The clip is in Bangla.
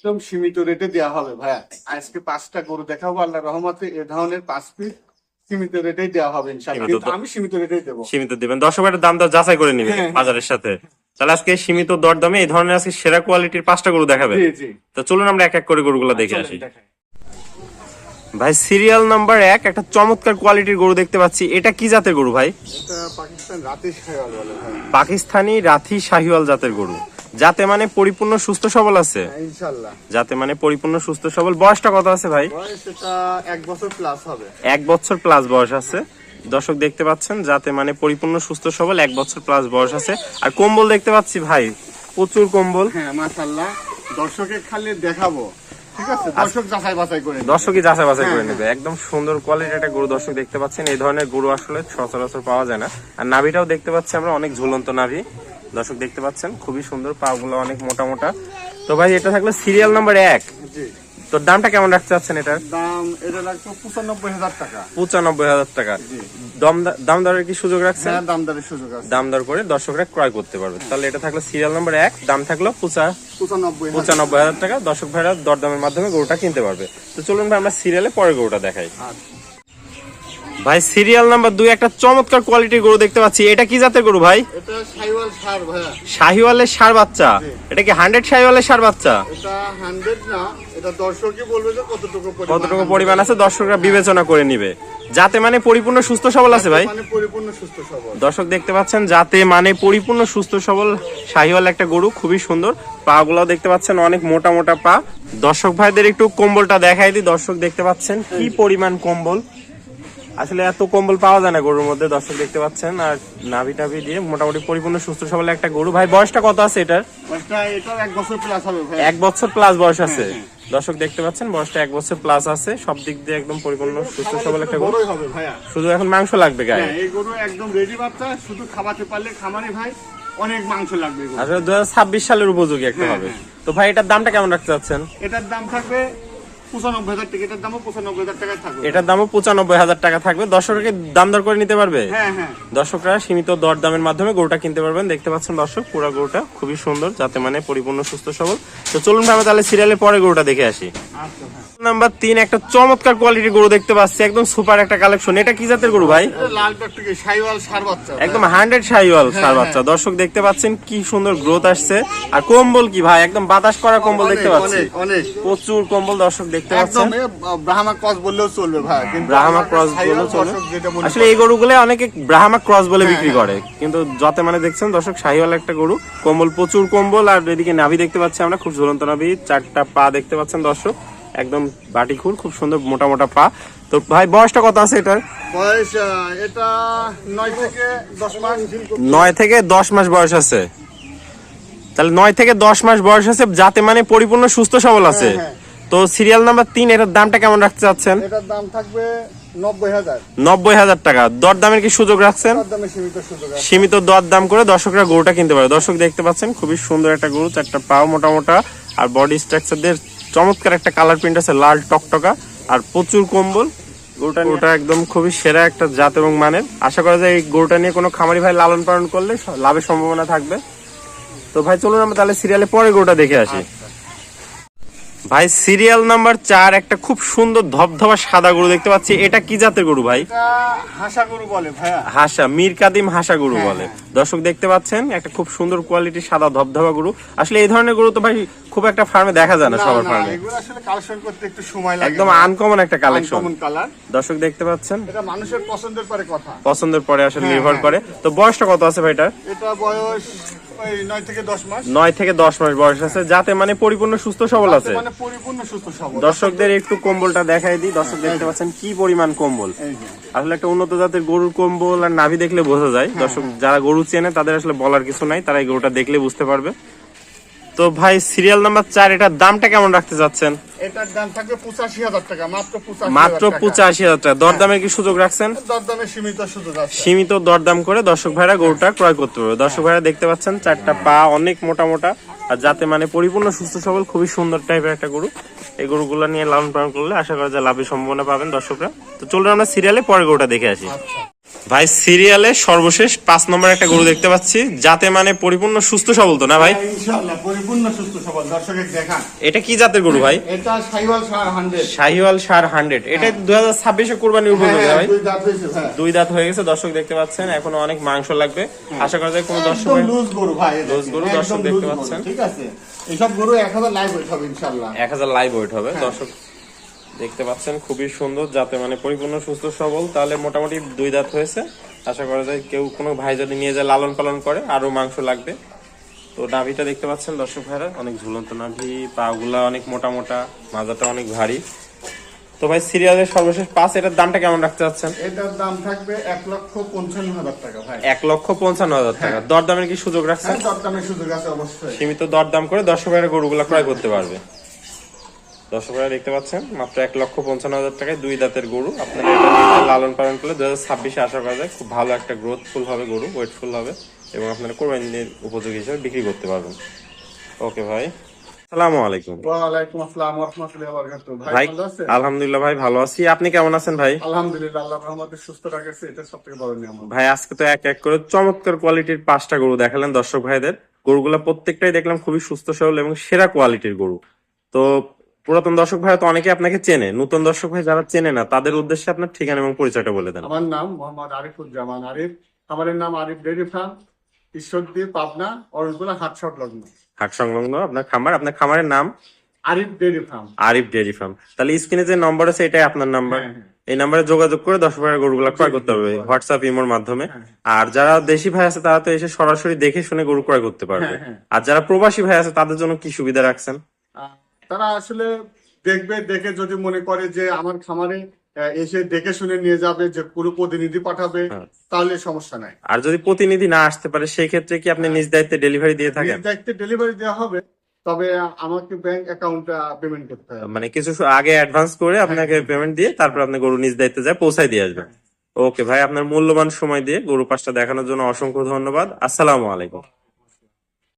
একদম সীমিত রেটে দেওয়া হবে ভাইয়া। আজকে পাঁচটা গরু দেখাবো আল্লাহ রহমতে এ ধরনের পাঁচ পিস সীমিত রেটেই দেওয়া হবে কিন্তু আমি সীমিত রেটেই দেবো। সীমিত দিবেন। দর্শক ভাইয়ের দাম দর যাচাই করে নিবে হ্যাঁ। বাজারের সাথে। তাহলে আজকে সীমিত দর দামে এই ধরনের আজকে সেরা কোয়ালিটির পাঁচটা গরু দেখাবে তো চলুন আমরা এক এক করে গরুগুলো দেখে আসি। ভাই সিরিয়াল নাম্বার এক একটা চমৎকার কোয়ালিটির গরু দেখতে পাচ্ছি। এটা কি জাতের গরু ভাই? পাকিস্তানি রাথি শাহিওয়াল জাতের গরু। যাতে মানে পরিপূর্ণ সুস্থ সবল আছে। হ্যাঁ, যাতে মানে পরিপূর্ণ সুস্থ সবল। বয়সটা কত আছে ভাই? এক বছর প্লাস হবে। এক বছর প্লাস বয়স আছে। দর্শক দেখতে পাচ্ছেন যাতে মানে পরিপূর্ণ সুস্থ সবল এক বছর প্লাস বয়স আছে। আর কম্বল দেখতে পাচ্ছি ভাই প্রচুর কম্বল। হ্যাঁ মাশাল্লাহ। দর্শকে খালি দেখাবো। নেবে। দর্শকই যাচাই বাছাই করে হ্যাঁ, নেবে। একদম সুন্দর কোয়ালিটির একটা গরু দর্শক দেখতে পাচ্ছেন। এই ধরনের গরু আসলে সচরাচর পাওয়া যায় না। আর নাভিটাও দেখতে পাচ্ছি আমরা অনেক ঝুলন্ত নাভি। দর্শক দেখতে পাচ্ছেন খুবই সুন্দর পা গুলো অনেক মোটা মোটা। তো ভাই এটা থাকল সিরিয়াল নাম্বার এক। তো দামটা কেমন রাখতে চাচ্ছেন এটার? দাম এটা লাগবে পঁচানব্বই হাজার টাকা। পঁচানব্বই হাজার টাকা। দাম দরের কি সুযোগ রাখছেন? হ্যাঁ সুযোগ দাম দর করে দর্শকরা ক্রয় করতে পারবে। তাহলে এটা থাকল সিরিয়াল নাম্বার এক দাম থাকল পঁচা পঁচানব্বই হাজার পঁচানব্বই হাজার টাকা। দর্শক ভাইরা দরদামের মাধ্যমে গরুটা কিনতে পারবে। তো চলুন ভাই আমরা সিরিয়ালে পরে গরুটা দেখাই। আচ্ছা। ভাই সিরিয়াল নাম্বার দুই একটা চমৎকার কোয়ালিটির গরু দেখতে পাচ্ছি। এটা কি জাতের গরু ভাই? শাহিওয়ালের সার বাচ্চা। এটা কি হান্ড্রেড শাহিওয়ালের সার বাচ্চা? কতটুকু পরিমাণ আছে। দর্শকরা বিবেচনা করে নিবে। যাতে মানে পরিপূর্ণ সুস্থ সবল আছে ভাই? মানে সুস্থ দর্শক দেখতে পাচ্ছেন যাতে মানে পরিপূর্ণ সুস্থ সবল শাহিওয়াল একটা গরু খুবই সুন্দর। পা গুলো দেখতে পাচ্ছেন অনেক মোটা মোটা পা। দর্শক ভাইদের একটু কম্বলটা দেখাই দিই। দর্শক দেখতে পাচ্ছেন কি পরিমাণ কম্বল। আসলে এত কম্বল পাওয়া যায় না গরুর মধ্যে দর্শক দেখতে পাচ্ছেন আর নাভি টাভি দিয়ে মোটামুটি পরিপূর্ণ সুস্থ সবল একটা গরু। ভাই বয়সটা কত আছে এটার? এক বছর প্লাস বয়স আছে। হ্যাঁ, দর্শক দেখতে পাচ্ছেন বয়সটা এক বছর প্লাস আছে। সব দিক দিয়ে একদম পরিপূর্ণ সুস্থ সবল একটা গরু। শুধু এখন মাংস লাগবে গায়ে? হ্যাঁ এই গরু একদম রেডি বাচ্চা শুধু খাওয়াতে পারলে খামারে ভাই অনেক মাংস লাগবে। আসলে দু হাজার ছাব্বিশ সালের উপযোগী একটা হ্যাঁ, হবে। হ্যাঁ। তো ভাই এটার দামটা কেমন রাখতে চাচ্ছেন? এটার দাম থাকবে পঁচানব্বই হাজার টাকা এটার দামও পঁচানব্বই হাজার টাকায় থাকবে। এটার দামও পঁচানব্বই হাজার টাকা থাকবে। দর্শককে দাম দর করে নিতে পারবে? হ্যাঁ হ্যাঁ। দর্শকরা সীমিত দর দামের মাধ্যমে গরুটা কিনতে পারবেন। দেখতে পাচ্ছেন দর্শক পুরো গরুটা খুবই সুন্দর যাতে মানে পরিপূর্ণ সুস্থ সবল। তো চলুন ভাবে তাহলে সিরিয়ালের পরে গরুটা দেখে আসি। নাম্বার তিন একটা চমৎকার কোয়ালিটির গরু দেখতে পাচ্ছি। একদম সুপার একটা কালেকশন এটা কি জাতের গরু ভাই? এটা লাল সাইওয়াল সার একদম হান্ড্রেড শাহিওয়াল সার বাচ্চা। দর্শক দেখতে পাচ্ছেন কি সুন্দর গ্রোথ আসছে। আর কম্বল কি ভাই? একদম বাতাস করা কম্বল দেখতে পাচ্ছি। প্রচুর কম্বল দর্শক দেখতে পাচ্ছেন। একদম ব্রাহ্মা ক্রস বললেও চলবে ভাই। ব্রাহ্মা ক্রস সাইওয়াল বলে চলে দর্শক যেটা মনে আসলে এই গরুগুলো অনেকে ব্রাহ্মা ক্রস বলে হ্যাঁ, বিক্রি করে। কিন্তু যাতে মানে দেখছেন দর্শক শাহিওয়াল একটা গরু। কম্বল প্রচুর কম্বল। আর এদিকে নাভি দেখতে পাচ্ছি আমরা। খুব ঝুলন্ত নাভি। চারটা পা দেখতে পাচ্ছেন দর্শক। একদম বাটি খুর খুব সুন্দর মোটা মোটা পা। তো ভাই বয়সটা কত আছে এটার? বয়স এটা নয় থেকে দশ মাস। নয় থেকে দশ মাস বয়স আছে। তাহলে নয় থেকে দশ মাস বয়স আছে যাতে মানে পরিপূর্ণ সুস্থ সবল আছে। হ্যাঁ, তো সিরিয়াল নাম্বার তিন এটার দামটা কেমন রাখতে চাচ্ছেন? এটার দাম থাকবে নব্বই হাজার। টাকা। দর দামের কি সুযোগ রাখছেন? সীমিত সুযোগ সীমিত দর দাম করে দর্শকরা গরুটা কিনতে পারে। দর্শক দেখতে পাচ্ছেন খুবই সুন্দর একটা গরু চারটা পাও মোটা মোটা আর বডি স্ট্রাকচার চমৎকার একটা কালার প্রিন্ট আছে লাল টকটকা আর প্রচুর কম্বল। গরুটা গরুটা একদম খুবই সেরা একটা জাত এবং মানের। আশা করা যায় এই গরুটা নিয়ে কোনো খামারি ভাই লালন পালন করলে লাভের সম্ভাবনা থাকবে। তো ভাই চলুন আমরা তাহলে সিরিয়ালে পরে গরুটা দেখে আসি। ভাই সিরিয়াল নাম্বার চার একটা খুব সুন্দর ধবধবা সাদা গরু দেখতে পাচ্ছি। এটা কি জাতের গরু ভাই? হাসা গরু বলে ভাইয়া। হাসা মীর কাদিম হাসা গরু হ্যাঁ, বলে। দর্শক দেখতে পাচ্ছেন একটা খুব সুন্দর কোয়ালিটির সাদা ধবধবা গরু। আসলে এই ধরনের গরু তো ভাই খুব একটা ফার্মে দেখা যায় না সবার ফার্মে এগুলো আসলে কালেকশন করতে একটু সময় লাগে একদম আনকমন একটা কালেকশন কালার দর্শক দেখতে পাচ্ছেন? এটা মানুষের পছন্দের পরে কথা। পছন্দের পরে আসলে হ্যাঁ, নির্ভর হ্যাঁ। করে। তো বয়সটা কত আছে ভাইটা এটা বয়স নয় থেকে দশ মাস। বয়স আছে। যাতে মানে পরিপূর্ণ সুস্থ সবল আছে। মানে দর্শকদের একটু কম্বলটা দেখাই দিই। দর্শক দেখতে পাচ্ছেন কি পরিমাণ কম্বল। আসলে একটা উন্নত জাতের গরুর কম্বল আর নাভি দেখলে বোঝা যায়। হ্যাঁ, দর্শক যারা গরু চেনে তাদের আসলে বলার কিছু নাই। তারা এই গরুটা দেখলে বুঝতে পারবে। তো ভাই সিরিয়াল নাম্বার চার এটার দামটা কেমন রাখতে চাচ্ছেন এটার দাম থাকবে পঁচাশি হাজার টাকা মাত্র পঁচাশি মাত্র পঁচাশি হাজার টাকা। দরদামের কি সুযোগ রাখছেন? সীমিত সুযোগ সীমিত দরদাম করে দর্শক ভাইরা গরুটা ক্রয় করতে পারবে। দর্শক ভাইরা দেখতে পাচ্ছেন চারটা পা অনেক মোটা মোটা। আর যাতে মানে পরিপূর্ণ সুস্থ সবল খুবই সুন্দর টাইপের একটা গরু। এই গরুগুলো নিয়ে লালন পালন করলে আশা করা যায় লাভের সম্ভাবনা পাবেন দর্শকরা। তো চলুন আমরা সিরিয়ালে পরে গরুটা দেখে আসি। আচ্ছা। ভাই সিরিয়ালে সর্বশেষ পাঁচ নম্বর একটা গরু দেখতে পাচ্ছি। যাতে মানে পরিপূর্ণ সুস্থ সবল তো না ভাই? হ্যাঁ, ইনশাআল্লাহ পরিপূর্ণ সুস্থ সবল। দর্শকের দেখান। এটা কি জাতের গরু ভাই? এটা Sahiwal sir hundred. Sahiwal sir hundred. এটা দুই হাজার ছাব্বিশে কোরবানির উপযোগী ভাই। দুই দাঁত হয়েছে ভাই দুই দাঁত হয়ে গেছে দর্শক দেখতে পাচ্ছেন এখনও অনেক মাংস লাগবে। আশা করা যায় কোনো দর্শক লুজ গরু ভাই লুজ গরু, দর্শক দেখতে পাচ্ছেন। ঠিক আছে। এইসব গরু এক হাজার লাইভ হয়ে হবে ইনশাল্লাহ এক হাজার লাইভ ওয়েট হবে দর্শক দেখতে পাচ্ছেন খুবই সুন্দর যাতে মানে পরিপূর্ণ সুস্থ সবল। তাহলে মোটামুটি দুই দাঁত হয়েছে। আশা করা যায় কেউ কোনো ভাই যদি নিয়ে যায় লালন পালন করে আরও মাংস লাগবে। তো নাভিটা দেখতে পাচ্ছেন দর্শক ভাইরা অনেক ঝুলন্ত নাভি পাগুলা অনেক মোটা মোটা মাজাটা অনেক ভারী। তো ভাই সিরিয়ালের সর্বশেষ পাঁচ এটার দামটা কেমন রাখতে চাচ্ছেন? এটার দাম থাকবে এক লক্ষ পঞ্চান্ন হাজার টাকা ভাই। এক লক্ষ পঞ্চান্ন হাজার টাকা। দরদামের কি সুযোগ রাখছেন? হ্যাঁ দরদামের সুযোগ আছে অবশ্যই। সীমিত দরদাম করে দর্শকেরা গরুগুলা ক্রয় করতে পারবে। দর্শকেরা দেখতে পাচ্ছেন? মাত্র এক লক্ষ পঞ্চান্ন হাজার টাকায় দুই দাঁতের গরু। আপনারা লালন পালন করলে দু হাজার ছাব্বিশে আশা করা যায় খুব ভালো একটা গ্রোথফুল হবে গরু ওয়েটফুল হবে এবং আপনারা কোরবানির উপযোগী হিসেবে বিক্রি করতে পারবেন। ওকে ভাই সালামু আলাইকুম। ওয়ালাইকুম আসসালাম রহমতুল্লাহ বারাকাতুহু। ভাই ভাই ভালো আছেন? আলহামদুলিল্লাহ ভাই ভালো আছি। আপনি কেমন আছেন ভাই? আলহামদুলিল্লাহ রহমতে সুস্থ রাখেছে এটা বড় ভাই আজকে তো এক এক করে চমৎকার কোয়ালিটির পাঁচটা গরু দেখালেন দর্শক ভাইদের। গরুগুলা প্রত্যেকটাই দেখলাম খুবই সুস্থ সবল এবং সেরা কোয়ালিটির গরু। তো পুরাতন দর্শক ভাই তো অনেকে আপনাকে চেনে। নতুন দর্শক ভাই যারা চেনে না তাদের উদ্দেশ্যে আপনার ঠিকানা এবং পরিচয়টা বলে দেন। আমার নাম মোহাম্মদ আরিফুজ্জামান আরিফ। খামারের নাম আরিফ ডেরি ফার্ম ঈশ্বরদী পাবনা অরণকুলা হাটশট লগ্ন হাট সংলগ্ন আপনার খামার আপনার খামারের নাম? Arif dairy farm Arif dairy farm তাহলে স্ক্রিনে যে নম্বর আছে এটাই আপনার নাম্বার হ্যাঁ, হ্যাঁ। এই নাম্বারে যোগাযোগ করে দশ ভাইয়ের গরুগুলা ক্রয় করতে হবে হোয়াটসঅ্যাপ ইমোর মাধ্যমে। আর যারা দেশি ভাই আছে তারা তো এসে সরাসরি দেখে শুনে গরু ক্রয় করতে পারবে। হ্যাঁ, হ্যাঁ। আর যারা প্রবাসী ভাই আছে তাদের জন্য কি সুবিধা রাখছেন? তারা আসলে দেখবে দেখে যদি মনে করে যে আমার খামারে এসে দেখে শুনে নিয়ে যাবে যে পুরো প্রতিনিধি পাঠাবে হ্যাঁ। তাহলে সমস্যা নাই। আর যদি প্রতিনিধি না আসতে পারে সেই ক্ষেত্রে কি আপনি নিজ দায়িত্বে ডেলিভারি দিয়ে থাকেন? নিজ দায়িত্বে ডেলিভারি দেওয়া হবে তবে আমাকে ব্যাংক অ্যাকাউন্টে পেমেন্ট করতে হবে। মানে কিছু আগে অ্যাডভান্স করে আপনাকে পেমেন্ট দিয়ে তারপর আপনি গরু নিজ দায়িত্বে যায় পৌঁছায় দিয়ে আসবেন। ওকে ভাই আপনার মূল্যবান সময় দিয়ে গরু পাঁচটা দেখানোর জন্য অসংখ্য ধন্যবাদ। আসসালামু আলাইকুম।